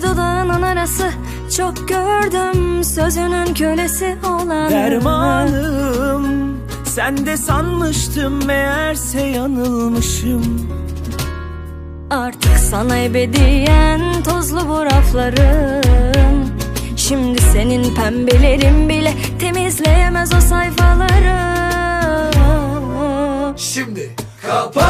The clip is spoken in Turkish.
iki dudağının arası Çok gördüm. Sözünün kölesi olan Dermanım sen de sanmıştım meğerse yanılmışım. Artık sana ebediyen tozlu bu rafların. Şimdi senin pembelerin bile temizleyemez o sayfaları. Şimdi kapandı